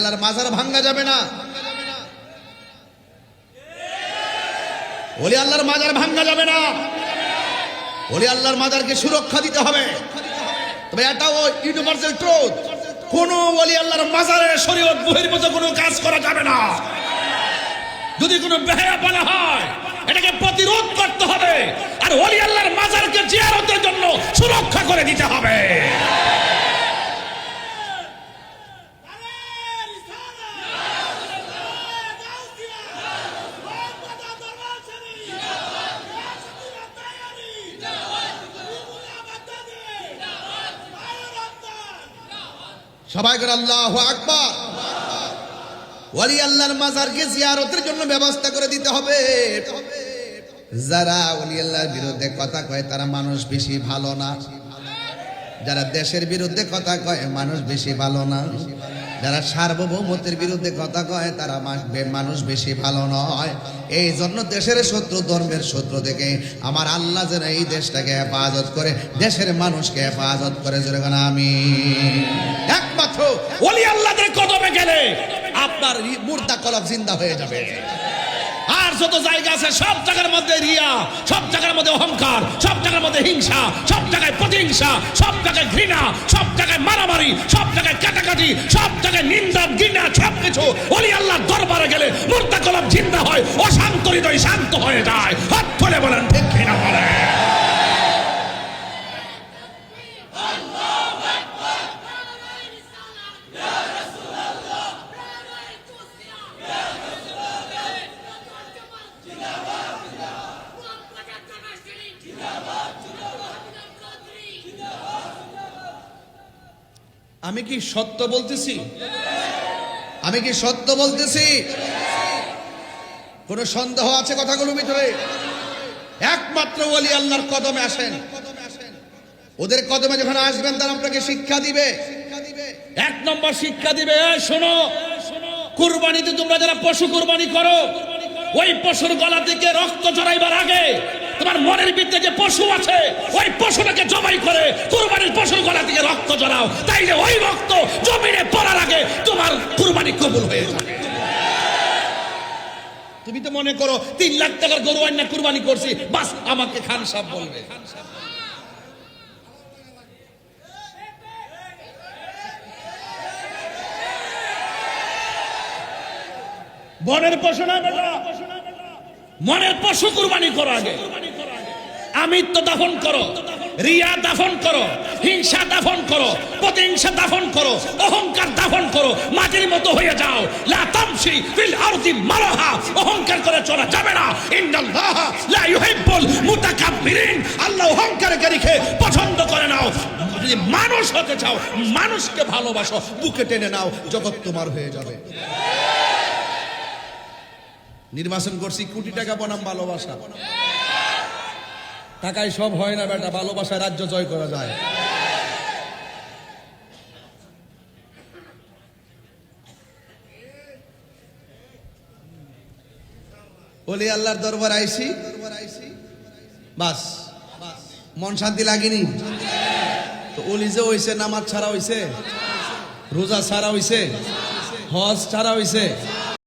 আল্লাহর মাজার ভাঙ্গা যাবে না। ওলি আল্লাহর মাজার ভাঙ্গা যাবে না। ওলি আল্লাহর মাজারকে সুরক্ষা দিতে হবে। তবে এটাও ইউনিভার্সাল ট্রুথ কোন ওলি আল্লাহর মাজারের শরীয়ত বহির্ভূত কোনো কাজ করা যাবে না। যদি কোনো বেহায়া বলা হয়, এটাকে প্রতিরোধ করতে হবে। আর ওলি আল্লাহর মাজারকে জিয়ারতের জন্য সুরক্ষা করে দিতে হবে। সবাই করে আল্লাহ আকবার। ওয়ালি আল্লাহর মাজারকে জিয়ারতের জন্য ব্যবস্থা করে দিতে হবে। যারা ওলি আল্লাহর বিরুদ্ধে কথা কয়, তারা মানুষ বেশি ভালো না। যারা দেশের বিরুদ্ধে কথা কয়, মানুষ বেশি ভালো না। যারা সার্বভৌমত্বের বিরুদ্ধে কথা কয়, তারা মানুষ বেশি ভালো নয়। এই জন্য দেশের শত্রু, ধর্মের শত্রু থেকে আমার আল্লাহ যেন এই দেশটাকে হেফাজত করে, দেশের মানুষকে হেফাজত করে। যেরকম আমি একমাত্র ওলি আল্লাহদের কদমে গেলে আপনার মুর্দা কলব জিন্দা হয়ে যাবে। আর যত জায়গা আছে, সব জায়গার মধ্যে রিয়া, সব জায়গার মধ্যে অহংকার, সব জায়গার মধ্যে হিংসা, সব জায়গায় প্রতিহিংসা, সব জায়গায় ঘৃণা, সব জায়গায় মারামারি, সব জায়গায় কাটাকাটি, সব জায়গায় নিন্দা, ঘৃণা সব কিছু ওলি আল্লাহ দরবারে গেলে মুর্দা আমি কি সত্য বলতেছি? আমি কি সত্য বলতেছি? কোন সন্দেহ আছে কথাগুলোর ভিতরে? একমাত্র ওলি আল্লাহর কদমে আসেন। ওদের কদমে যখন আসবেন, তারা আপনাকে শিক্ষা দিবে। এক নম্বর শিক্ষা দিবে শোনো, কুরবানিতে তোমরা যারা পশু কুরবানি করো, ওই পশুর গলা থেকে রক্ত জড়াইবার আগে তোমার মনের ভিতরে যে পশু আছে, ওই পশুটাকে জবাই করে কুরবানির পশুর গলা থেকে রক্ত জড়াও। তাইলে ওই রক্ত জমিনে পড়ার আগে তোমার কুরবানি কবুল হয়ে যাবে। তুমি তো মনে করো, তিন লাখ টাকার গরু আইনা কুরবানি করছি, বাস আমাকে খান সাহেব বলবে। বনের পশু না মনের পশু কুরবানি করো আগে। আমিত্ব দাফন করো, রিয়া দাফন করো, হিংসা দাফন করো, প্রতিহিংসা দাফন করো, অহংকার দাফন করো, মাটির মতো হয়ে যাও। লা তামশি ফিল আরদি মারাহা, অহংকার করে চলা যাবে না। ইন্নাল্লাহ লা ইউহিব্বুল মুতাকাব্বিরিন। আল্লাহ অহংকারকারীকে পছন্দ করে নাও। যদি মানুষ হতে চাও, মানুষকে ভালোবাসো, বুকে টেনে নাও, জগৎ তোমার হয়ে যাবে। নির্বাচন করছি, কোটি টাকা বনাম ভালোবাসা। টাকায় সব হয় না বেটা, ভালোবাসায় রাজ্য জয় করা যায়। বলি, আল্লাহর দরবার আইসি। বাস। মন শান্তি লাগেনি? তো ওলি যে হইছে, নামাজ ছাড়া হইছে, রোজা ছাড়া হইছে, হজ ছাড়া হইছে